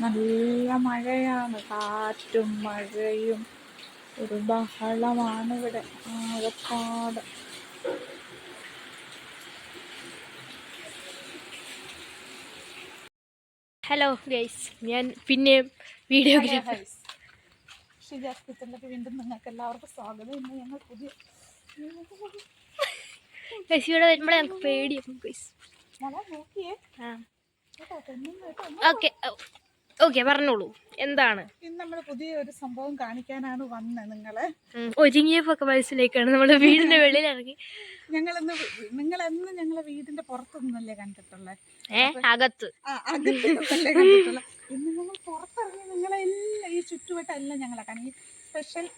നല്ല മഴയാണ്. കാറ്റും മഴയും. ഒരു ബഹളമാണ് ഇവിടെ. ആകപ്പാട്. ഹലോ ഗൈസ് ഞാൻ പിന്നെ വീഡിയോഗ്രാഫർ ഷിജാസ് കിച്ചണിലേക്ക് വീണ്ടും നിങ്ങൾക്ക് എല്ലാവർക്കും സ്വാഗതം. ഇന്ന് ഞങ്ങൾ പുതിയ ഗൈസ് ഇവിടെ വരുമ്പോഴേ ഞങ്ങൾക്ക് പേടിയാവും ഗൈസ് നോക്കിയേ. ആ. ഓക്കെ ഓക്കെ പറഞ്ഞോളൂ. എന്താണ്? ഇന്ന് നമ്മൾ പുതിയ ഒരു സംഭവം കാണിക്കാനാണ് വന്നത് നിങ്ങളെ. ഒരുങ്ങിയ വയസ്സിലേക്കാണ് നമ്മൾ വീടിന്റെ വെളിയിൽ ഇറങ്ങി. ഞങ്ങളിന്ന് നിങ്ങൾ എന്ന് ഞങ്ങളെ വീടിന്റെ പുറത്തൊന്നല്ലേ കണ്ടിട്ടുള്ളത് അകത്ത്. ആ അകത്തല്ലേ കണ്ടിട്ടുള്ളത് ഇന്ന് നിങ്ങൾ പുറത്തിറങ്ങി നിങ്ങളെ എല്ലാം ഈ ചുറ്റുവട്ടം ഞങ്ങളെ കാണി സ്പെഷ്യൽ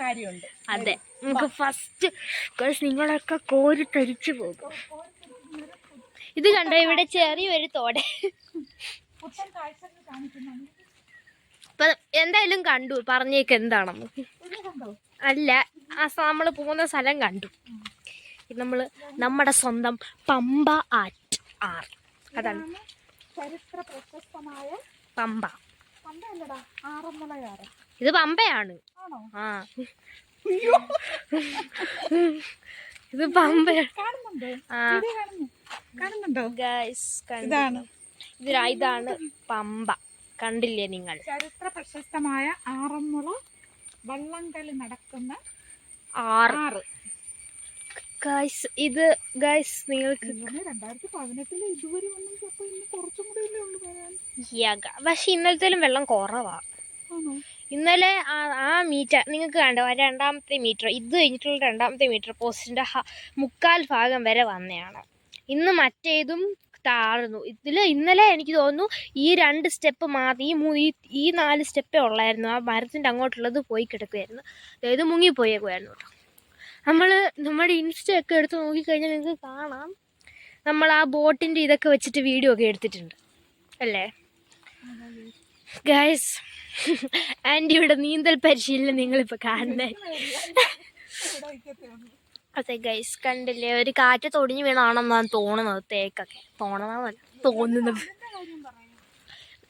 കാര്യമുണ്ട്. അതെ നമുക്ക് ഫസ്റ്റ് നിങ്ങളൊക്കെ കോരി തരിച്ചു പോകും ഇത് കണ്ടോ ഇവിടെ ചെറിയൊരു തോടെ. അപ്പൊ എന്തായാലും കണ്ടു. പറഞ്ഞേക്ക് എന്താണെന്ന്. അല്ല ആ നമ്മൾ പോകുന്ന സ്ഥലം കണ്ടു. നമ്മൾ നമ്മുടെ സ്വന്തം പമ്പ ആറ്റ് ആർ. അതാണ്. ചരിത്ര പ്രശസ്തമായ പമ്പ. ഇത് പമ്പയാണ്. ആ. ഇത് പമ്പയാണ് ആ. കാണുന്നുണ്ടോ? ഗൈസ് ഇതാണ്. ഇതാണ് പമ്പ. കണ്ടില്ലേ നിങ്ങൾ? ചരിത്ര പ്രശസ്തമായ ആറന്മുള വള്ളംകളി നടക്കുന്ന ആറ്. ഗൈസ് ഇത് ഗൈസ് നിങ്ങൾക്ക് ഇങ്ങനെ രണ്ടായിരത്തി പതിനെട്ടിൽ ഇതുവരെ കുറച്ചും കൂടെ പക്ഷെ ഇന്നലത്തേലും വെള്ളം കുറവാ. ഇന്നലെ ആ ആ മീറ്റർ നിങ്ങൾക്ക് കണ്ടോ? രണ്ടാമത്തെ മീറ്റർ ഇത് കഴിഞ്ഞിട്ടുള്ള രണ്ടാമത്തെ മീറ്റർ പോസ്റ്റിന്റെ മുക്കാൽ ഭാഗം വരെ വന്നതാണ്. ഇന്ന് മറ്റേതും താഴ്ന്നു ഇതിൽ ഇന്നലെ എനിക്ക് തോന്നുന്നു ഈ രണ്ട് സ്റ്റെപ്പ് മാത്രം ഈ മൂന്ന് ഈ നാല് സ്റ്റെപ്പേ ഉള്ളായിരുന്നു. ആ മരത്തിന്റെ അങ്ങോട്ടുള്ളത് പോയി കിടക്കുമായിരുന്നു അതായത് മുങ്ങിപ്പോയേക്കുമായിരുന്നു കേട്ടോ. നമ്മൾ നമ്മുടെ ഇൻസ്റ്റ ഒക്കെ എടുത്ത് നോക്കിക്കഴിഞ്ഞാൽ നിങ്ങൾക്ക് കാണാം. നമ്മൾ ആ ബോട്ടിന്റെ ഇതൊക്കെ വെച്ചിട്ട് വീഡിയോ ഒക്കെ എടുത്തിട്ടുണ്ട്. അല്ലേ? ഗായ്സ് ആന്റിയുടെ നീന്തൽ പരിശീലനം നിങ്ങളിപ്പോൾ കാണുന്നത്. അതെ ഗൈസ് കണ്ടില്ലേ? ഒരു കാറ്റ് തൊടിഞ്ഞു വീണാണെന്നാണ് തോന്നുന്നത് തേക്കൊക്കെ. തോന്നണമെന്നല്ല തോന്നുന്നത്.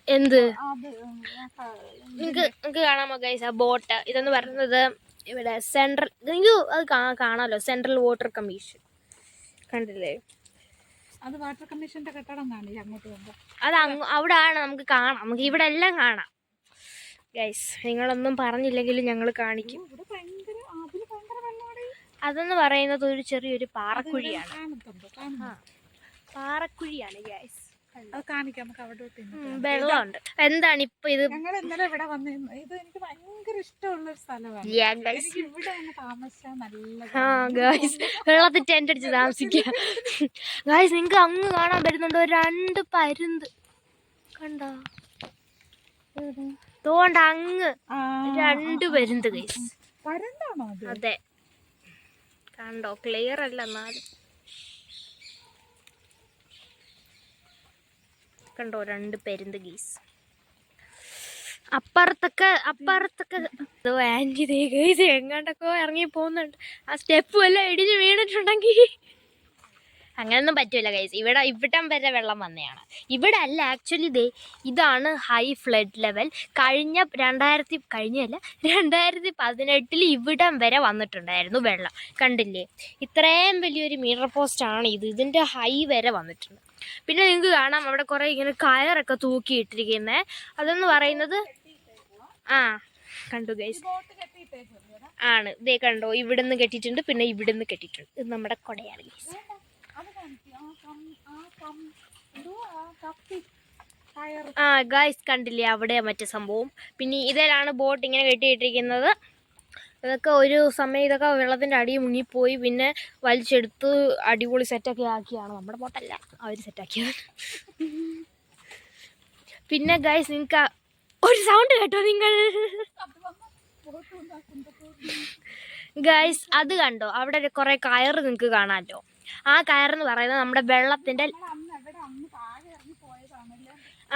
എന്ത്? നിങ്ങക്ക് നിങ്ങക്ക് ആ, നിങ്ങൾക്ക് നിങ്ങൾക്ക് കാണാമോ ഗൈസ് ആ ബോട്ട്? ഇതെന്ന് പറയുന്നത് ഇവിടെ സെൻട്രൽ നിങ്ങൾക്ക് അത് കാണാമല്ലോ സെൻട്രൽ വാട്ടർ കമ്മീഷൻ കണ്ടില്ലേ? അത് വാട്ടർ കമ്മീഷന്റെ കെട്ടിടം കാണില്ല അങ്ങോട്ട് അത് അവിടെ ആണ് നമുക്ക് കാണാം. നമുക്ക് ഇവിടെ എല്ലാം കാണാം. ഗൈസ് നിങ്ങളൊന്നും പറഞ്ഞില്ലെങ്കിലും ഞങ്ങൾ കാണിക്കും ഇവിടെ ഭയങ്കര അതിൽ ഭയങ്കര വെള്ളമാണ് അതെന്ന് പറയുന്നത് ഒരു ചെറിയൊരു പാറക്കുഴിയാണ്. പാറക്കുഴിയാണ് ഗ്യാസ് വെള്ളമുണ്ട്. എന്താണ് ഇപ്പൊ ഇത്? ഞങ്ങൾ ഇന്നലെ ഇവിടെ ഇത് എനിക്ക് ഭയങ്കര ഇഷ്ടമുള്ള ഒരു സ്ഥലമാണ്. ഇവിടെ താമസിച്ചാൽ നല്ല ആ ഗായ്സ് വെള്ളത്തിൽ ടെന്റ് അടിച്ച് താമസിക്കുക ഗായ്സ് നിങ്ങൾക്ക് അങ്ങ് കാണാൻ പറ്റുന്നുണ്ടോ. രണ്ട് പരുന്ത്. കണ്ടോ? തോണ്ട അങ്ങ് രണ്ട് പരുന്ത് ഗൈസ് അതെ. കണ്ടോ? ക്ലിയർ അല്ല എന്നാലും. കണ്ടോ? രണ്ട് പെരുന്ത ഗീസ് അപ്പുറത്തൊക്കെ അപ്പുറത്തൊക്കെ. ആന്റി ദേ ഗീസ് എങ്ങാണ്ടൊക്കെ ഇറങ്ങി പോകുന്നുണ്ട്. ആ സ്റ്റെപ്പ് വല്ല ഇടിഞ്ഞ് വീണിട്ടുണ്ടെങ്കിൽ. അങ്ങനൊന്നും പറ്റൂല ഗൈസ് ഇവിടെ ഇവിടം വരെ വെള്ളം വന്നതാണ്. ഇവിടെ അല്ല ആക്ച്വലി ദേ ഇതാണ് ഹൈ ഫ്ലഡ് ലെവൽ കഴിഞ്ഞ രണ്ടായിരത്തി കഴിഞ്ഞല്ല രണ്ടായിരത്തി പതിനെട്ടിൽ ഇവിടം വരെ വന്നിട്ടുണ്ടായിരുന്നു വെള്ളം. കണ്ടില്ലേ? ഇത്രയും വലിയൊരു മീറ്റർ പോസ്റ്റാണ് ഇത്. ഇതിന്റെ ഹൈ വരെ വന്നിട്ടുണ്ട്. പിന്നെ നിങ്ങൾക്ക് കാണാം അവിടെ കുറേ ഇങ്ങനെ കയറൊക്കെ തൂക്കിയിട്ടിരിക്കുന്നത് അതെന്ന് പറയുന്നത്? ആ കണ്ടു ഗൈസ് ആണ്. ഇതേ കണ്ടോ ഇവിടുന്ന് കെട്ടിയിട്ടുണ്ട് പിന്നെ ഇവിടുന്ന് കെട്ടിയിട്ടുണ്ട്. ഇത് നമ്മുടെ കൊടയാണ് ഗൈസ് ആ ഗായ്സ് കണ്ടില്ലേ അവിടെ മറ്റേ സംഭവം? പിന്നെ ഇതിലാണ് ബോട്ട് ഇങ്ങനെ കെട്ടിയിട്ടിരിക്കുന്നത്. ഇതൊക്കെ ഒരു സമയം ഇതൊക്കെ വെള്ളത്തിന്റെ അടി മുങ്ങിപ്പോയി. പിന്നെ വലിച്ചെടുത്ത് അടിപൊളി സെറ്റൊക്കെ ആക്കിയാണ്. നമ്മുടെ ബോട്ടല്ല അവർ സെറ്റാക്കിയത് പിന്നെ ഗായ്സ് നിങ്ങൾക്ക് ഒരു സൗണ്ട് കേട്ടോ നിങ്ങൾ? ഗൈസ് അത് കണ്ടോ? അവിടെ കുറേ കയറ് നിങ്ങൾക്ക് കാണാമല്ലോ ആ കയറെന്ന് പറയുന്നത് നമ്മുടെ വെള്ളത്തിന്റെ അതെ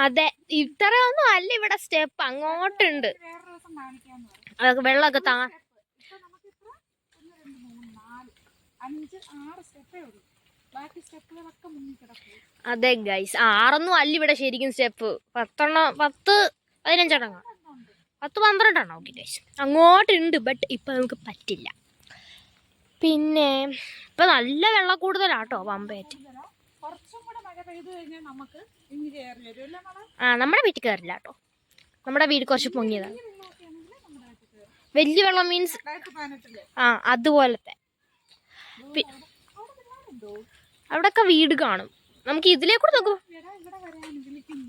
അതെ ഇത്രയൊന്നും അല്ല ഇവിടെ സ്റ്റെപ്പ് അങ്ങോട്ടുണ്ട്. അതൊക്കെ വെള്ളമൊക്കെ താ ഇത്ര ഒന്ന് അതെ ഗൈസ് ആറൊന്നും അല്ല ഇവിടെ ശരിക്കും സ്റ്റെപ്പ്. പത്തെണ്ണം പത്ത് പതിനഞ്ചെണ്ണം. പത്ത് പന്ത്രണ്ടെണ്ണം. ഓക്കെ ഗൈസ് അങ്ങോട്ടുണ്ട് ബട്ട് ഇപ്പം നമുക്ക് പറ്റില്ല. പിന്നെ ഇപ്പം നല്ല വെള്ളം കൂടുതലാട്ടോ പമ്പയറ്റ് ആ നമ്മുടെ വീട്ടിൽ കയറില്ല കേട്ടോ നമ്മുടെ വീട് കുറച്ച് പൊങ്ങിയതാണ് വലിയ വെള്ളം മീൻസ് ആ അതുപോലത്തെ. അവിടെയൊക്കെ വീട് കാണും. നമുക്ക് ഇതിലേ കൂടെ നോക്കും എടാ ഇവിടെ വരാൻ വിളിക്കുന്നു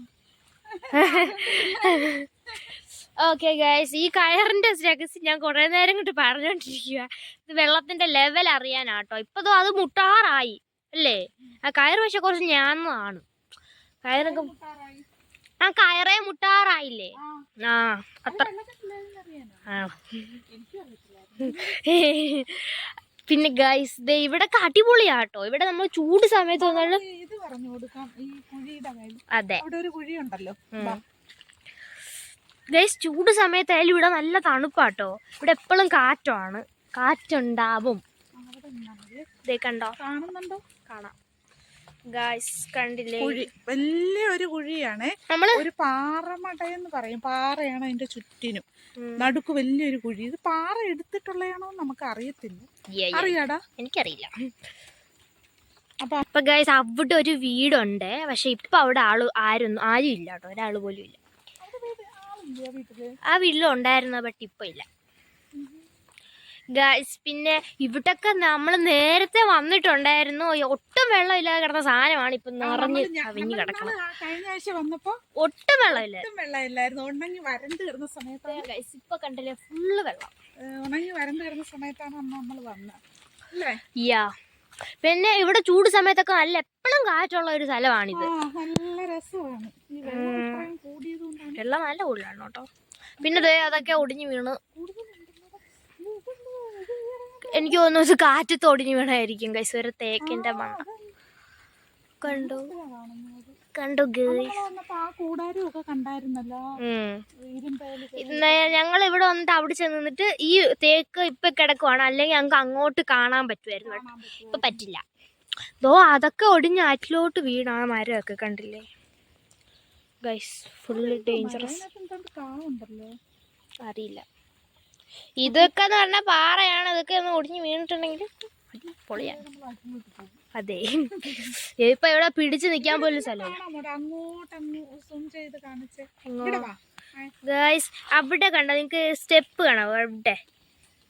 ഓക്കെ ഗൈസ് ഈ കയറിന്റെ രഹസ്യം ഞാൻ കുറെ നേരം കൊണ്ട് പറഞ്ഞോണ്ടിരിക്കുക ഇത് വെള്ളത്തിന്റെ ലെവൽ അറിയാനാട്ടോ. ഇപ്പൊ ദോ അത് മുട്ടാറായി അല്ലേ? ആ കയർ പക്ഷെ കുറച്ച് ഞാന്നാണ് കയറൊക്കെ. ആ കയറേ മുട്ടാറായില്ലേ? ആ. അത്ര. പിന്നെ ഗൈസ് ദേ ഇവിടെ അടിപൊളിയാട്ടോ. ഇവിടെ നമ്മൾ ചൂട് സമയത്ത് വന്നാലും അതെ. ഒരു കുഴി ഉണ്ടല്ലോ. ഗൈസ് ചൂട് സമയത്തായാലും ഇവിടെ നല്ല തണുപ്പാട്ടോ. ഇവിടെ എപ്പോഴും കാറ്റാണ്. കാറ്റുണ്ടാവും. കണ്ടോ? കാണുന്നുണ്ടോ? കാണാം. കണ്ടില്ലേ? കുഴി വലിയ ഒരു കുഴിയാണ്. നമ്മൾ ഒരു പാറമട എന്ന് പറയും. പാറയാണ് അതിന്റെ ചുറ്റിനും. നടുക്ക് വലിയൊരു കുഴി. ഇത് പാറ എടുത്തിട്ടുള്ളതാണോ നമുക്ക് അറിയത്തില്ല. അറിയാടാ? എനിക്കറിയില്ല. അപ്പൊ അപ്പൊ ഗൈസ് അവിടെ ഒരു വീടുണ്ട്. പക്ഷെ ഇപ്പൊ അവിടെ ആൾ ആരും ആരും ഇല്ല കേട്ടോ ഒരാൾ പോലും ഇല്ല. ആ വീട്ടിൽ? ആ വീട്ടിലും ഉണ്ടായിരുന്നു ബട്ട് ഇപ്പൊ ഇല്ല. ഗൈസ് പിന്നെ ഇവിടൊക്കെ നമ്മൾ നേരത്തെ വന്നിട്ടുണ്ടായിരുന്നു. ഒട്ടും വെള്ളമില്ലാതെ കിടന്ന സാധനമാണ് ഇപ്പൊ നിറഞ്ഞ് കവിഞ്ഞ് കിടക്കണം കഴിഞ്ഞ ആഴ്ച വന്നപ്പോ ഒട്ടും വെള്ളമില്ല ഒട്ടും വെള്ളമില്ലായിരുന്നു ഉണങ്ങി വരണ്ട് കിടന്ന സമയത്താണ് ഗൈസ് ഇപ്പൊ കണ്ടില്ലേ ഫുള്ള് വെള്ളം. ഉണങ്ങി വരണ്ട് കിടന്ന സമയത്താണ് അന്ന് നമ്മൾ വന്നത്. യാ. പിന്നെ ഇവിടെ ചൂട് സമയത്തൊക്കെ നല്ല എപ്പോഴും കാറ്റുള്ള ഒരു സ്ഥലമാണിത്. നല്ല രസമാണ്. ഈ വെള്ളം കൂടിയത് വെള്ളം നല്ല കൂടുതലാണ് കേട്ടോ. പിന്നെ ദേ അതൊക്കെ ഒടിഞ്ഞു വീണ്. എനിക്ക് തോന്നുന്നു ഇത് കാറ്റത്ത് ഒടിഞ്ഞു വീണായിരിക്കും കൈസ് ഒരു തേക്കിന്റെ മണ്ണ കണ്ടു? കണ്ടു ഞങ്ങൾ ഇവിടെ വന്നിട്ട് അവിടെ ചെന്ന് നിന്നിട്ട് ഈ തേക്ക് ഇപ്പൊ കിടക്കുവാണ്. അല്ലെങ്കിൽ ഞങ്ങൾക്ക് അങ്ങോട്ട് കാണാൻ പറ്റുമായിരുന്നു ഇപ്പൊ പറ്റില്ല. ദോ അതൊക്കെ ഒടിഞ്ഞ് ആറ്റിലോട്ട് വീണാ ആ മരമൊക്കെ കണ്ടില്ലേ? ഗൈസ് ഫുള്ള് ഡേഞ്ചറസ് അറിയില്ല. ഇതൊക്കെ എന്ന് പറഞ്ഞാൽ പാറയാണ്. ഇതൊക്കെ ഒന്ന് ഒടിഞ്ഞ് വീണിട്ടുണ്ടെങ്കിൽ പൊളിയാണ് അതെ. ഇപ്പൊ ഇവിടെ പിടിച്ചു നിൽക്കാൻ പോലും സ്ഥലം ഗൈസ് അവിടെ കണ്ടോ? നിങ്ങക്ക് സ്റ്റെപ്പ് കാണാം അവിടെ.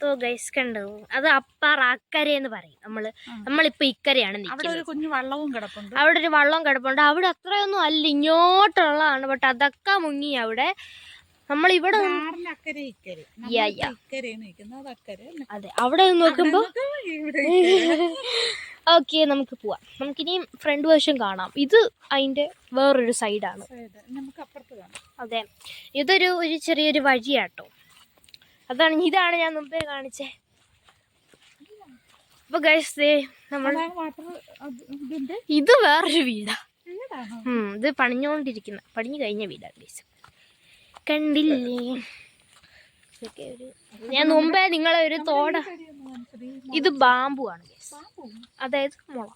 തോ ഗൈസ് കണ്ടോ അത് അപ്പാർ അക്കരെ എന്ന് പറയും. നമ്മൾ. നമ്മളിപ്പോ ഇക്കരെയാണ് അവിടെ നിൽക്കുന്നത് ഒരു കുഞ്ഞു വള്ളവും കിടപ്പുണ്ട്. അവിടെ ഒരു വള്ളം കിടപ്പുണ്ട്. അവിടെ അത്രയൊന്നും അല്ല ഇങ്ങോട്ടുള്ളതാണ്. ബട്ട് അതൊക്കെ മുങ്ങി അവിടെ. നമ്മൾ ഇവിടെ അതെ അവിടെ നോക്കുമ്പോ. ഓക്കെ നമുക്ക് പോവാം. നമുക്കിനിയും ഫ്രണ്ട് വശം കാണാം. ഇത് അതിന്റെ വേറൊരു സൈഡാണ്. അതെ. ഇതൊരു ഒരു ചെറിയൊരു വഴിയാട്ടോ. അതാണ് ഇതാണ് ഞാൻ മുമ്പേ കാണിച്ചേ. അപ്പൊ ഗൈസ് നമ്മൾ ഇത് വേറൊരു വീടാ. ഇത് പണിഞ്ഞോണ്ടിരിക്കുന്ന പണിഞ്ഞു കഴിഞ്ഞ വീടാ ഗൈസ് കണ്ടില്ലേ? ഞാൻ മുമ്പേ നിങ്ങളെ ഒരു തോട ഇത് ബാമ്പു ആണ് അതായത് മുള.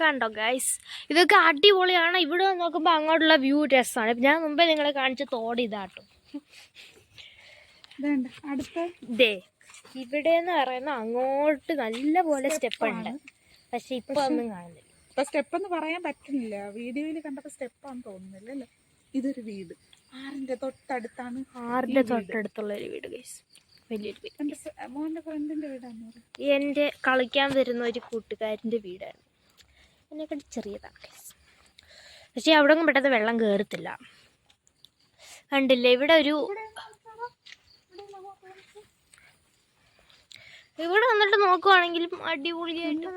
കണ്ടോ ഗൈസ് ഇതൊക്കെ അടിപൊളിയാണ്. ഇവിടെ നോക്കുമ്പോൾ അങ്ങോട്ടുള്ള വ്യൂ രസമാണ് ഞാൻ മുമ്പേ നിങ്ങളെ കാണിച്ച തോട് ഇതാട്ടോ ദേ ഇവിടെ എന്ന് പറയുന്ന അങ്ങോട്ട് നല്ല പോലെ സ്റ്റെപ്പ് ഉണ്ട്. പക്ഷെ ഇപ്പൊ ഒന്നും കാണുന്നില്ല. ഇപ്പൊ സ്റ്റെപ്പ് എന്ന് പറയാൻ പറ്റുന്നില്ല. വീഡിയോയിൽ കണ്ടപ്പോ സ്റ്റെപ്പാന്ന് തോന്നുന്നില്ല അല്ലേ? ഇതൊരു വീട്. ആറിന്റെ തൊട്ടടുത്താണ് ആറിന്റെ തൊട്ടടുത്തുള്ള ഒരു വീട് ഗൈസ് വലിയൊരു വീട്. എന്റെ കളിക്കാൻ വരുന്ന ഒരു കൂട്ടുകാരന്റെ വീടാണ്. എന്നെക്കാട്ടി ചെറിയതാണ് പക്ഷേ അവിടെ ഒന്നും പെട്ടെന്ന് വെള്ളം കയറത്തില്ല കണ്ടില്ലേ? ഇവിടെ ഒരു ഇവിടെ വന്നിട്ട് നോക്കുവാണെങ്കിലും അടിപൊളിയായിട്ട്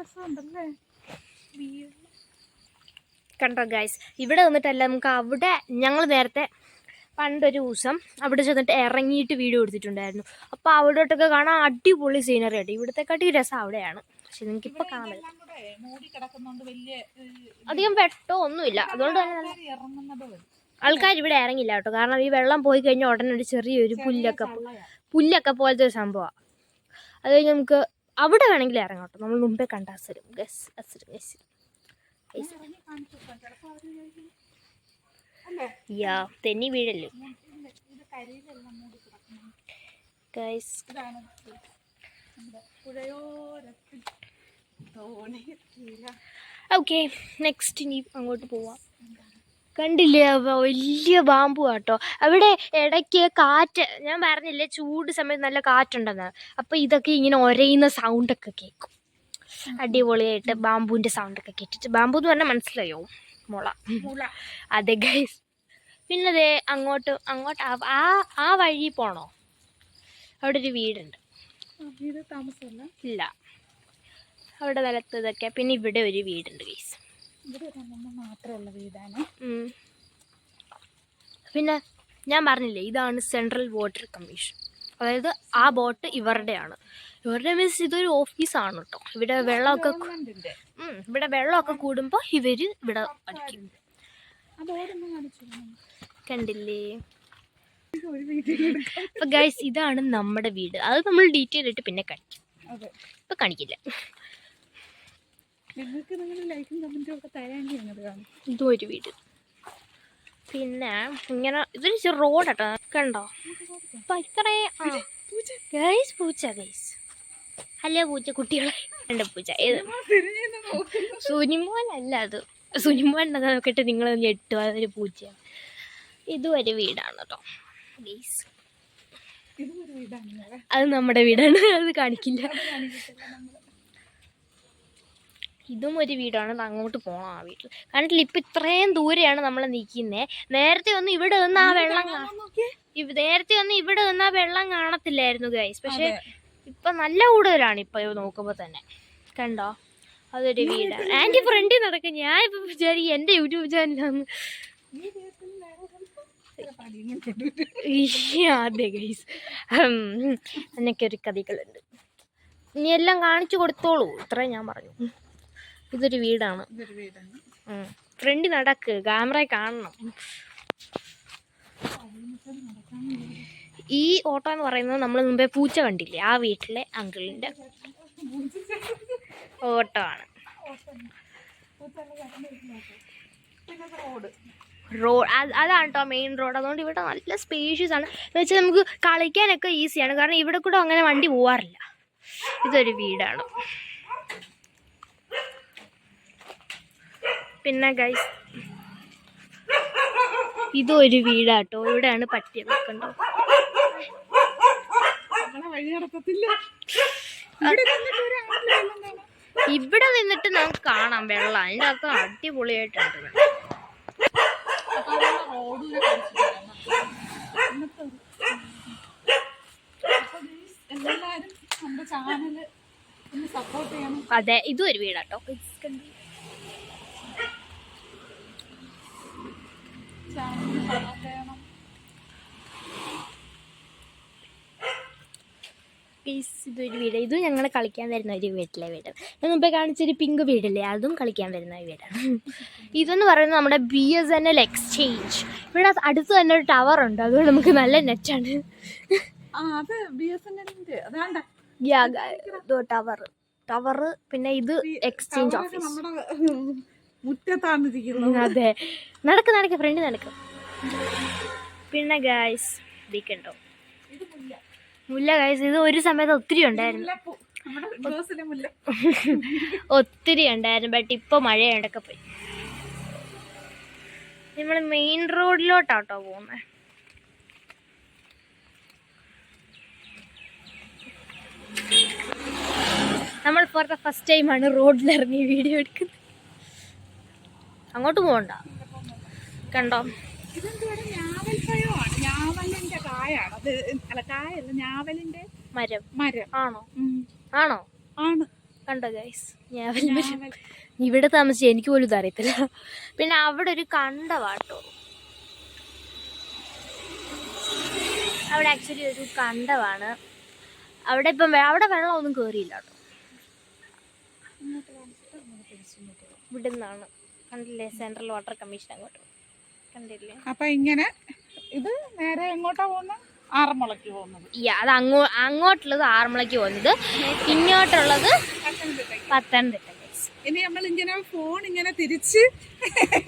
കണ്ടോ ഗായ്സ് ഇവിടെ വന്നിട്ടല്ല നമുക്ക് അവിടെ ഞങ്ങൾ നേരത്തെ പണ്ടൊരു ദിവസം അവിടെ ചെന്നിട്ട് ഇറങ്ങിയിട്ട് വീഡിയോ എടുത്തിട്ടുണ്ടായിരുന്നു. അപ്പോൾ അവിടോട്ടൊക്കെ കാണാൻ അടിപൊളി സീനറി ആയിട്ട് ഇവിടത്തെക്കാട്ടി രസം അവിടെയാണ്. പക്ഷെ നിങ്ങൾക്ക് ഇപ്പോൾ കാണാൻ പറ്റും അധികം വെട്ടോ ഒന്നുമില്ല അതുകൊണ്ട് തന്നെ ആൾക്കാർ ഇവിടെ ഇറങ്ങില്ല കേട്ടോ. കാരണം ഈ വെള്ളം പോയി കഴിഞ്ഞാൽ ഉടനെ ഒരു ചെറിയൊരു പുല്ലൊക്കെ പുല്ലൊക്കെ പോലത്തെ ഒരു സംഭവമാണ് അത് കഴിഞ്ഞ് നമുക്ക് അവിടെ വേണമെങ്കിൽ ഇറങ്ങാട്ടോ നമ്മൾ മുമ്പേ കണ്ട അസുരം. ഗസ് അസുരം ഗസ് ഞാൻ ഇറങ്ങി കാണിച്ചു കൊടുക്കാം. ചിലപ്പോ അവർ വിചാരിക്കും, അല്ലേ യാ തെന്നി വീഴല്ലേ? ഗൈസ്. ഓക്കെ നെക്സ്റ്റ് ഇനി അങ്ങോട്ട് പോവാം. കണ്ടില്ലേ വലിയ ബാമ്പു കേട്ടോ അവിടെ ഇടയ്ക്ക് കാറ്റ് ഞാൻ പറഞ്ഞില്ലേ ചൂട് സമയത്ത് നല്ല കാറ്റുണ്ടെന്ന്. അപ്പോൾ ഇതൊക്കെ ഇങ്ങനെ ഒരയുന്ന സൗണ്ടൊക്കെ കേൾക്കും അടിപൊളിയായിട്ട് ബാമ്പുവിന്റെ സൗണ്ടൊക്കെ കേട്ടിട്ട്. ബാമ്പു എന്ന് പറഞ്ഞാൽ മനസ്സിലായോ? മുള. മുള. അതെ ഗൈസ് പിന്നെ ദേ അങ്ങോട്ട് അങ്ങോട്ട് ആ- ആ വഴി പോണോ? അവിടെ ഒരു വീടുണ്ട് വീട് താമസമല്ല ഇല്ല. അവിടെ നിലത്ത് ഇതൊക്കെ പിന്നെ ഇവിടെ ഒരു വീടുണ്ട് ഗൈസ് മാത്രമുള്ള വീടാണ്. പിന്നെ ഞാൻ പറഞ്ഞില്ലേ ഇതാണ് സെൻട്രൽ വാട്ടർ കമ്മീഷൻ അതായത് ആ ബോട്ട് ഇവരുടെയാണ്. ഇവരുടെ മീൻസ് ഇതൊരു ഓഫീസാണ് കേട്ടോ ഇവിടെ വെള്ളമൊക്കെ ഇവിടെ വെള്ളമൊക്കെ കൂടുമ്പോൾ ഇവർ ഇവിടെ അടിക്കും കണ്ടില്ലേ? അപ്പൊ ഗൈസ് ഇതാണ് നമ്മുടെ വീട്. അത് നമ്മൾ ഡീറ്റെയിൽ ആയിട്ട് പിന്നെ കാണിക്കും. ഇപ്പൊ കാണിക്കില്ല. നിങ്ങൾക്ക് നിങ്ങൾ ലൈക്കും ഒക്കെ തരാൻ ഞങ്ങൾ കാണും. ഇതും ഒരു വീട്. പിന്നെ ഇങ്ങനെ ഇതൊരു റോഡാട്ടോ കണ്ടോ? അപ്പം ഇത്രേ ഗൈസ് പൂച്ച. ഗൈസ് ഹലോ പൂച്ച കുട്ടികളെ? രണ്ട് പൂച്ച ഏത്? സുനിമോനല്ല അത്. സുനിമോൻ എന്നൊക്കെ നോക്കിയിട്ട് നിങ്ങൾ ഞെട്ടുക അതൊരു പൂച്ചയാണ് ഇതും ഒരു വീടാണ് കേട്ടോ പ്ലീസ് അത് നമ്മുടെ വീടാണ്. അത് കാണിക്കില്ല. ഇതും ഒരു വീടാണ്. അങ്ങോട്ട് പോകണം ആ വീട്ടിൽ കണ്ടിട്ടില്ല ഇപ്പം ഇത്രയും ദൂരെയാണ് നമ്മൾ നിൽക്കുന്നത് നേരത്തെ ഒന്നും ഇവിടെ നിന്ന് ആ വെള്ളം നേരത്തെ ഒന്നും ഇവിടെ നിന്ന് ആ വെള്ളം കാണത്തില്ലായിരുന്നു ഗൈസ് പക്ഷെ. ഇപ്പൊ നല്ല കൂടുതലാണ് ഇപ്പൊ നോക്കുമ്പോ തന്നെ. കണ്ടോ? അതൊരു വീടാണ്. ആന്റി ഫ്രണ്ടിൽ നടക്കും. ഞാൻ ഇപ്പൊ വിചാരിക്കും എന്റെ യൂട്യൂബ് ചാനലാണ് അതെ ഗൈസ് എന്നൊക്കെ ഒരു കഥകളുണ്ട്. ഇനി എല്ലാം കാണിച്ചു കൊടുത്തോളൂ. ഇത്രേ ഞാൻ പറഞ്ഞു. ഇതൊരു വീടാണ്. ഫ്രണ്ടിൽ നടക്ക്. ക്യാമറ കാണണം. ഈ ഓട്ടോ എന്ന് പറയുന്നത് നമ്മൾ മുമ്പേ പൂച്ച കണ്ടില്ലേ? ആ വീട്ടിലെ അങ്കിളിന്റെ ഓട്ടോ ആണ് റോഡ് അതാണ് കേട്ടോ മെയിൻ റോഡ് അതുകൊണ്ട് ഇവിടെ നല്ല സ്പേഷ്യസ് ആണ്. എന്ന് വെച്ചാൽ നമുക്ക് കളിക്കാനൊക്കെ ഈസിയാണ് കാരണം ഇവിടെ കൂടെ അങ്ങനെ വണ്ടി പോവാറില്ല. ഇതൊരു വീടാണ്. പിന്നെ ഗൈസ് ഇതും ഒരു വീടാട്ടോ ഇവിടെയാണ് പട്ടി നിൽക്കണ്ടോ നമ്മളെ വഴി നടത്തത്തില്ല ഇവിടെ നിന്നിട്ട് നമുക്ക് കാണാം വെള്ളം അതിന്റെ അകത്ത് അടിപൊളിയായിട്ടുണ്ട് നമ്മുടെ ചാനൽ ഒന്ന് സപ്പോർട്ട് ചെയ്യണം അതെ ഇതും ഒരു വീടാട്ടോ ചാനൽ പീസ് ഇതൊരു വീട്. ഇതും ഞങ്ങൾ കളിക്കാൻ വരുന്ന ഒരു വീട്ടിലെ വീട്. ഞാൻ മുമ്പേ കാണിച്ചൊരു പിങ്ക് വീടില്ലേ? അതും കളിക്കാൻ വരുന്ന ഒരു വീടാണ്. ഇതെന്ന് പറയുന്നത് നമ്മുടെ B S N L exchange ഇവിടെ അടുത്ത് തന്നെ ഒരു ടവർ ഉണ്ട്. അതുകൊണ്ട് നമുക്ക് നല്ല നെറ്റാണ് ടവർ ടവർ പിന്നെ ഇത് എക്സ്ചേഞ്ച് ഓഫീസ് അതെ. നടക്ക് നടക്ക്. ഫ്രണ്ട് നടക്ക്. പിന്നെ ഗായ്സ് ഇതൊക്കെയുണ്ടോ ഇത് മുല്ല കഴിച്ച് ഇത് ഒരു സമയത്ത് ഒത്തിരി ഉണ്ടായിരുന്നു. ഒത്തിരി ഉണ്ടായിരുന്നു ബട്ട് ഇപ്പോൾ മഴയുണ്ടൊക്കെ പോയി. നമ്മൾ മെയിൻ റോഡിലോട്ടാട്ടോ പോകുന്നത് നമ്മൾ പുറത്തെ ഫസ്റ്റ് ടൈമാണ് റോഡിലിറങ്ങി വീഡിയോ എടുക്കുന്നത്. അങ്ങോട്ട് പോകണ്ട കണ്ടോ? കായാണ്. അത് അല്ല കായല്ല ഞാവലിന്റെ മരം. മരം. ആണോ? ആണോ? ആണ്. കണ്ടോ ഗൈസ് മരം. ഇവിടെ താമസിച്ച എനിക്ക് പോലും ഇതറിയത്തില്ല പിന്നെ അവിടെ ഒരു കണ്ടവാട്ടോ. അവിടെ ആക്ച്വലി ഒരു കണ്ടവാണ്. അവിടെ ഇപ്പം അവിടെ വെള്ളമൊന്നും കയറിയില്ല കേട്ടോ. ഇവിടുന്നാണ്. കണ്ടില്ലേ? സെൻട്രൽ വാട്ടർ കമ്മീഷൻ അങ്ങോട്ട്. കണ്ടില്ലേ? അപ്പൊ ഇങ്ങനെ ഇത് നേരെ എങ്ങോട്ടാ പോകുന്നത് ആറന്മുളയ്ക്ക് പോകുന്നത്. അത് അങ്ങോ അങ്ങോട്ടുള്ളത് ആറന്മുളയ്ക്ക് പോകുന്നത്. ഇങ്ങോട്ടുള്ളത് പത്തനംതിട്ട. ഇനി നമ്മൾ ഇങ്ങനെ ഫോൺ ഇങ്ങനെ തിരിച്ച്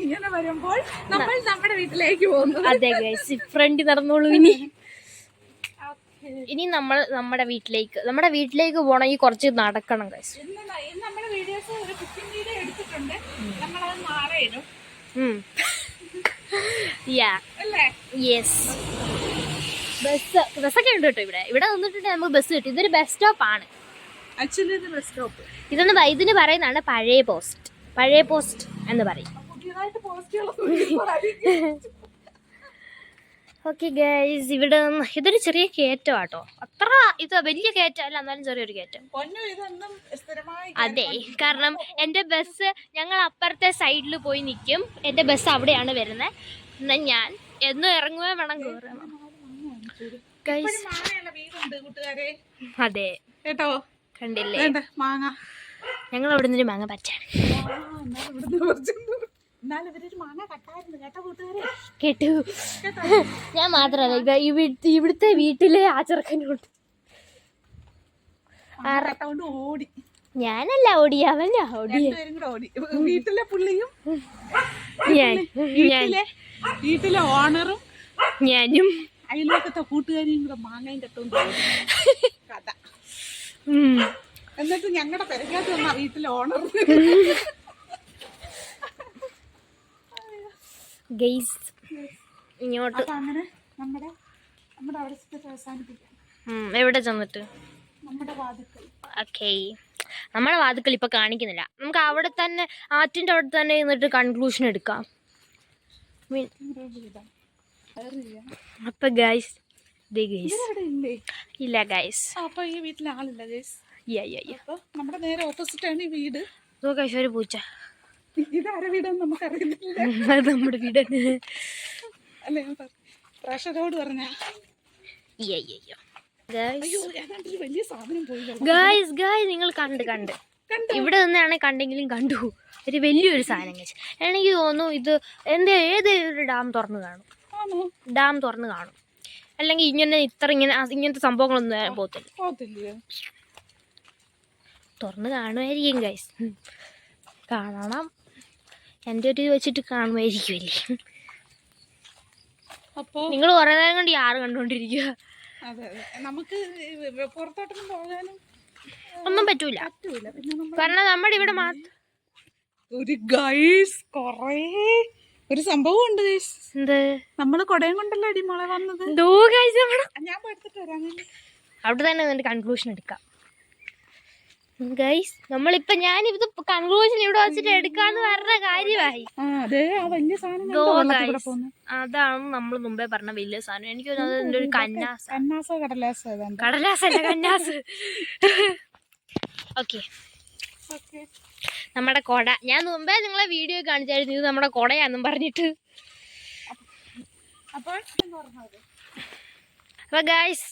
ഇങ്ങനെ വരുമ്പോൾ നമ്മൾ നമ്മുടെ വീട്ടിലേക്ക് പോകുന്നു അതെ ഗൈസ് ഫ്രണ്ട് നടന്നോളൂ ഇനി. ഇനി നമ്മൾ നമ്മുടെ വീട്ടിലേക്ക് നമ്മുടെ വീട്ടിലേക്ക് പോകണമെങ്കിൽ കുറച്ച് നടക്കണം ഗൈസ് നമ്മുടെ വീഡിയോസ് ഒരു കുക്കിംഗ് വീഡിയോ എടുത്തിട്ടുണ്ട്. നമ്മളത് നാളെ ഇടും. യാ യെസ് ബസ് ബസ്സൊക്കെ ഉണ്ട് കേട്ടോ ഇവിടെ. ഇവിടെ നിന്നിട്ടുണ്ടെങ്കിൽ നമുക്ക് ബസ് കിട്ടും. ഇതൊരു ബസ് സ്റ്റോപ്പ് ആണ്. ആക്ച്വലി ഇത് ബസ് സ്റ്റോപ്പ് ഇതൊന്ന് ഇതിന് പറയുന്നതാണ് പഴയ പോസ്റ്റ് പഴയ പോസ്റ്റ് എന്ന് പറയും. ഓക്കെ ഗൈസ് ഇവിടെ ഇതൊരു ചെറിയ കയറ്റം ആട്ടോ അത്ര ഇത് വലിയ കയറ്റം അല്ല എന്നാലും ചെറിയൊരു കയറ്റം. അതെ കാരണം എന്റെ ബസ് ഞങ്ങൾ അപ്പുറത്തെ സൈഡിൽ പോയി നിൽക്കും എന്റെ ബസ് അവിടെയാണ് വരുന്നത്. എന്നാൽ ഞാൻ? എന്നും ഇറങ്ങുകയും വേണം അതെ. കേട്ടോ? കണ്ടില്ലേ? മാങ്ങ. ഞങ്ങൾ അവിടെ നിന്നൊരു മാങ്ങ പറ്റാണ് കേട്ടോ ഞാൻ മാത്രല്ല ഇത് ഇവിടുത്തെ വീട്ടിലെ ആ കട്ടോണ്ട് ഓടി. ഞാനല്ല ഓടി ഓടി. വീട്ടിലെ പുള്ളിയും വീട്ടിലെ വീട്ടിലെ ഓണറും ഞാനും. അയൽവക്കത്തെ കൂട്ടുകാരിയും കൂടെ മാങ്ങയും കെട്ടും കഥ. എന്നിട്ട് ഞങ്ങളുടെ പെരക്കകത്ത് വന്ന വീട്ടിലെ ഓണർ. ഗെയ്സ് ഇങ്ങോട്ട്. അങ്ങനെ നമ്മുടെ നമ്മുടെ അവിടെ അവസാനിപ്പിക്കാം. എവിടെ ചെന്നിട്ട്? നമ്മുടെ വാതിക്കൽ. ഓക്കെ നമ്മുടെ വാതുക്കൾ ഇപ്പൊ കാണിക്കുന്നില്ല. നമുക്ക് അവിടെ തന്നെ ആറ്റിന്റെ അവിടെ തന്നെ നിന്നിട്ട് കൺക്ലൂഷൻ എടുക്കാം. അപ്പൊ ഗൈസ് ഇല്ലേ? ഗൈസ് ആ, അപ്പൊ ഈ വീട്ടിൽ ആളില്ല ഗൈസ് നമ്മുടെ നേരെ ഓപ്പോസിറ്റ് ആണ് ഈ വീട്. ഒരു പൂച്ച. ഇതാരെ വീടെന്ന് നമുക്ക് അറിയുന്നില്ല അത് നമ്മുടെ വീടാണ് അല്ലേ പ്രഷറോട് പറഞ്ഞ. അയ്യോ ഏതാണ്ട് ഗായ് നിങ്ങൾ കണ്ട് കണ്ട്? ഇവിടെ നിന്നാണ് കണ്ടെങ്കിലും കണ്ടു. ഒരു വലിയൊരു സാധനം കഴിച്ചു എനിക്ക് തോന്നുന്നു ഇത് എന്താ ഏത് ഒരു ഡാം തുറന്നു കാണും? ഡാം തുറന്നു കാണും. അല്ലെങ്കിൽ ഇങ്ങനെ ഇത്ര ഇങ്ങനെ ഇങ്ങനത്തെ സംഭവങ്ങളൊന്നും പോകത്തില്ല. തുറന്നു കാണുമായിരിക്കും ഗൈസ് കാണണം. എന്റെ ഒരു ഇത് വെച്ചിട്ട് കാണുമായിരിക്കുമല്ലേ? അപ്പോ? നിങ്ങൾ കുറേ നേരം കൊണ്ട് ഈ ആറ് കണ്ടുകൊണ്ടിരിക്കുക. അതെ അതെ. നമുക്ക് പുറത്തോട്ടൊന്നും പോകാനും ഒന്നും പറ്റൂല. പറ്റൂല. പിന്നെ നമ്മൾ കാരണം നമ്മുടെ ഇവിടെ മാത്രം ഒരു ഗൈസ് കൊറേ ഒരു സംഭവം ഉണ്ട് ഗൈസ്. എന്ത്? നമ്മൾ കൊടയും കൊണ്ടല്ലോ അടിമോളെ വന്നത്? എന്തോ ഗൈസ് ഞാൻ എടുത്തിട്ട് വരാം. അവിടെ തന്നെ നിന്നിട്ട് കൺക്ലൂഷൻ എടുക്കാം. ഗൈസ് നമ്മളിപ്പോ ഞാനിത് കൺക്ലൂഷൻ ഇവിടെ വെച്ചിട്ട് എടുക്കാന്ന് പറഞ്ഞ കാര്യമായി? അതാണ് നമ്മൾ മുമ്പേ പറഞ്ഞ വലിയ സാധനം. എനിക്ക് തോന്നുന്നത് ഒരു കന്നാസ്. കന്നാസോ കടലാസോ ഏതാണ്ട് കടലാസല്ല കന്നാസ്. ഓക്കെ. നമ്മുടെ കൊട. ഞാൻ മുമ്പേ നിങ്ങളെ വീഡിയോ കാണിച്ചായിരുന്നു. ഇത് നമ്മുടെ കൊടയാന്നും പറഞ്ഞിട്ട്. അപ്പോൾ അപ്പൊ ഗൈസ്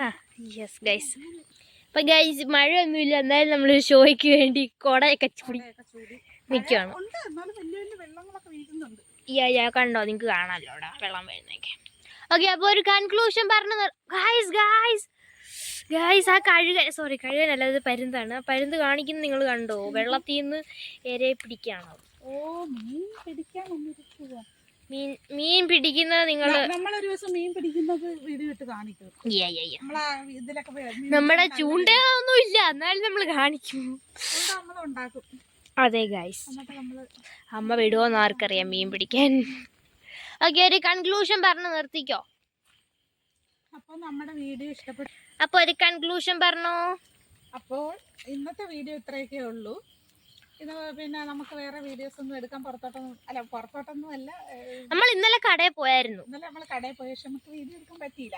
ആ യെസ് ഗൈസ്. അപ്പൊ ഗൈസ് മഴയൊന്നുമില്ല. എന്നാലും നമ്മൾ ഷോയ്ക്ക് വേണ്ടി കൊടയൊക്കെ ചൂടി ചൂടി. നിൽക്കുകയാണ് അയ്യാ കണ്ടോ? നിങ്ങൾക്ക് കാണാമല്ലോ അവിടെ വെള്ളം വരുന്നൊക്കെ ഓക്കെ അപ്പോൾ ഒരു കൺക്ലൂഷൻ പറഞ്ഞു ഗായ്സ് ഗായ്സ് ഗായ്സ് ആ കഴുക സോറി കഴുകനല്ല ഇത് പരുന്താണ്. ആ പരുന്ത് കാണിക്കുന്നു നിങ്ങൾ കണ്ടോ? വെള്ളത്തിൽ നിന്ന് എരയെ പിടിക്കാണോ ഓ മീൻ പിടിക്കാൻ വന്നിരിക്കുക മീൻ മീൻ പിടിക്കുന്നത് നിങ്ങൾ നമ്മളൊരു ദിവസം മീൻ പിടിക്കുന്നത് വീഡിയോ ഇട്ട് കാണിക്കും. നമ്മുടെ ചൂണ്ടയൊന്നും ഇല്ല എന്നാലും നമ്മൾ കാണിക്കും. അതെ ഗായ്സ് അമ്മ വിടുമോന്ന് ആർക്കറിയാം മീൻ പിടിക്കാൻ. ഓക്കെ ഒരു കൺക്ലൂഷൻ പറഞ്ഞു നിർത്തിക്കോ? അപ്പോൾ നമ്മുടെ വീഡിയോ ഇഷ്ടപ്പെട്ടു അപ്പോൾ ഒരു കൺക്ലൂഷൻ പറഞ്ഞോ? അപ്പോൾ ഇന്നത്തെ വീഡിയോ ഇത്രയൊക്കെ ഉള്ളൂ. ഇത് പിന്നെ നമുക്ക് വേറെ വീഡിയോസ് ഒന്നും എടുക്കാൻ പുറത്തോട്ടൊന്നും അല്ല പുറത്തോട്ടൊന്നും അല്ല നമ്മൾ ഇന്നലെ കടയിൽ പോയായിരുന്നു. ഇന്നലെ നമ്മൾ കടയിൽ പോയ പക്ഷെ നമുക്ക് വീഡിയോ എടുക്കാൻ പറ്റിയില്ല.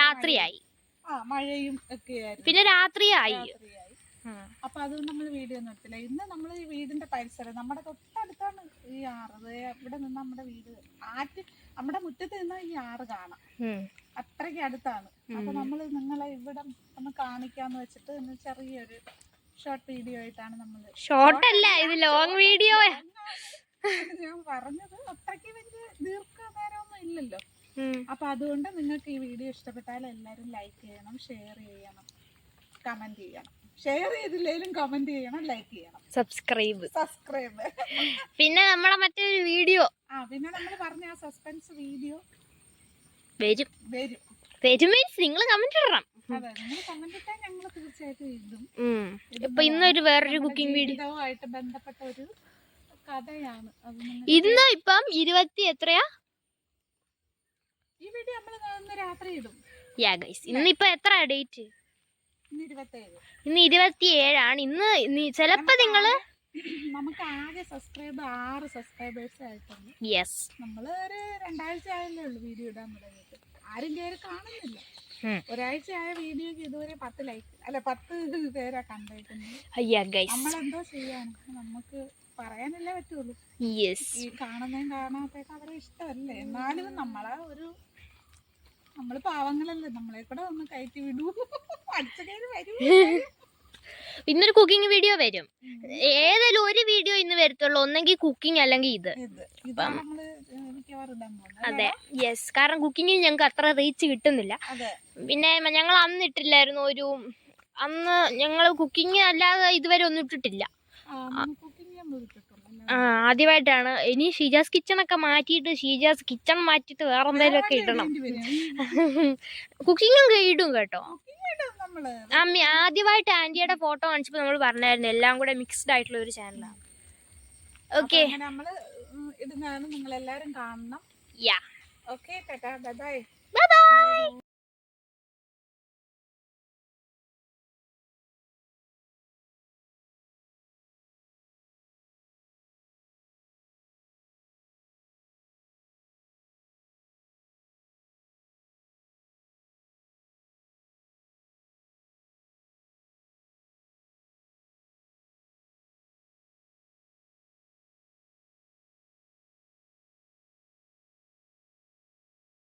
രാത്രിയായി. ആ മഴയും ഒക്കെ ആയിരുന്നു. പിന്നെ രാത്രിയായി. അപ്പൊ അത് നമ്മൾ വീഡിയോ ഒന്നും എടുത്തില്ല. ഇന്ന് നമ്മൾ ഈ വീടിന്റെ പരിസരം നമ്മുടെ തൊട്ടടുത്താണ് ഈ ആറ്. ഇവിടെ നിന്ന് നമ്മുടെ വീട് ആറ്റ് നമ്മുടെ മുറ്റത്ത് നിന്ന് ഈ ആറ് കാണാം. അത്രയ്ക്ക് അടുത്താണ്. അപ്പൊ നമ്മൾ നിങ്ങളെ ഇവിടെ ഒന്ന് കാണിക്കാന്ന് വെച്ചിട്ട് ചെറിയൊരു ഷോർട്ട് വീഡിയോ ആയിട്ടാണ് നമ്മൾ ഷോർട്ട് അല്ല ഇത് ലോങ് വീഡിയോ ഞാൻ പറഞ്ഞത് അത്രയ്ക്ക് വലിയ ദീർഘനേരമൊന്നും ഇല്ലല്ലോ. അപ്പൊ അതുകൊണ്ട് നിങ്ങൾക്ക് ഈ വീഡിയോ ഇഷ്ടപ്പെട്ടാൽ എല്ലാവരും ലൈക്ക് ചെയ്യണം ഷെയർ ചെയ്യണം കമന്റ് ചെയ്യണം. ഷെയർ ചെയ്തില്ലെങ്കിലും കമന്റ് ചെയ്യണം ലൈക്ക് ചെയ്യണം. സബ്സ്ക്രൈബ് സബ്സ്ക്രൈബ് പിന്നെ നമ്മളെ മറ്റൊരു വീഡിയോ ആ പിന്നെ നമ്മൾ പറഞ്ഞ ആ സസ്പെൻസ് വീഡിയോ വരും. വരും. വരും മീൻസ് നിങ്ങൾ കമന്റ് ഇടണം. ഇപ്പൊ ഇന്നൊരു വേറൊരു കുക്കിംഗ് വീഡിയോ ആയിട്ട് ബന്ധപ്പെട്ട ഒരു കഥയാണ്. ഇന്ന് ഇപ്പം ഇരുപത്തി എത്രയാ? ഈ വീഡിയോ നമ്മൾ രാത്രി ഇടും. യാ ഗൈസ് ഇന്നിപ്പോ എത്ര ഡേറ്റ് ഇന്ന് ഇരുപത്തി ഏഴാണ് ഇന്ന് ചിലപ്പോ നിങ്ങൾ നമുക്ക് ആകെ സബ്സ്ക്രൈബ് ആറ് സബ്സ്ക്രൈബേഴ്സ് ആയിട്ടുണ്ട്. യെസ് നമ്മൾ ഒരു രണ്ടാഴ്ച ആയല്ലേ ഉള്ളൂ വീഡിയോ ഇടാൻ തുടങ്ങിയിട്ട്. ആരും കയറി കാണുന്നില്ല. ആയ വീഡിയോക്ക് ഇതുവരെ പത്ത് ലൈക്ക് അല്ല പത്ത് പേരാ കണ്ടേക്കുന്നത്. നമ്മളെന്തോ ചെയ്യാൻ നമുക്ക് പറയാനല്ലേ പറ്റുള്ളൂ. ഈ കാണുന്നതും കാണാത്തൊക്കെ അവരെ ഇഷ്ടമല്ലേ? എന്നാലും നമ്മളെ ഒരു നമ്മൾ പാവങ്ങളല്ലേ? നമ്മളെ കൂടെ ഒന്ന് കയറ്റി വിടൂ. അടുത്ത കയറി വരൂ. ഇന്നൊരു കുക്കിംഗ് വീഡിയോ വരും. ഏതെങ്കിലും ഒരു വീഡിയോ ഇന്ന് വരത്തുള്ളൂ. ഒന്നെങ്കിൽ കുക്കിംഗ് അല്ലെങ്കിൽ ഇത്. അതെ. യെസ് കാരണം കുക്കിങ്ങിൽ ഞങ്ങൾക്ക് അത്ര റീച്ച് കിട്ടുന്നില്ല. പിന്നെ ഞങ്ങൾ അന്ന് ഇട്ടില്ലായിരുന്നു ഒരു അന്ന് ഞങ്ങൾ കുക്കിംഗ് അല്ലാതെ ഇതുവരെ ഒന്നും ഇട്ടിട്ടില്ല. ആദ്യമായിട്ടാണ്. ഇനി ഷീജാസ് കിച്ചൺ ഒക്കെ മാറ്റിയിട്ട് ഷീജാസ് കിച്ചൺ മാറ്റിയിട്ട് വേറെ എന്തെങ്കിലും ഒക്കെ ഇടണം. കുക്കിങ്ങും ഇടും കേട്ടോ. അമ്മ ആദ്യമായിട്ട് ആന്റിയുടെ ഫോട്ടോ കാണിച്ചപ്പോൾ നമ്മൾ പറഞ്ഞായിരുന്നു എല്ലാം കൂടെ മിക്സ്ഡ് ആയിട്ടുള്ള ഒരു ചാനലാണ് ഓക്കെ നമ്മൾ ഇടുന്നതാണ് നിങ്ങൾ എല്ലാരും കാണണം യാ ഓക്കെ ബൈ ബൈ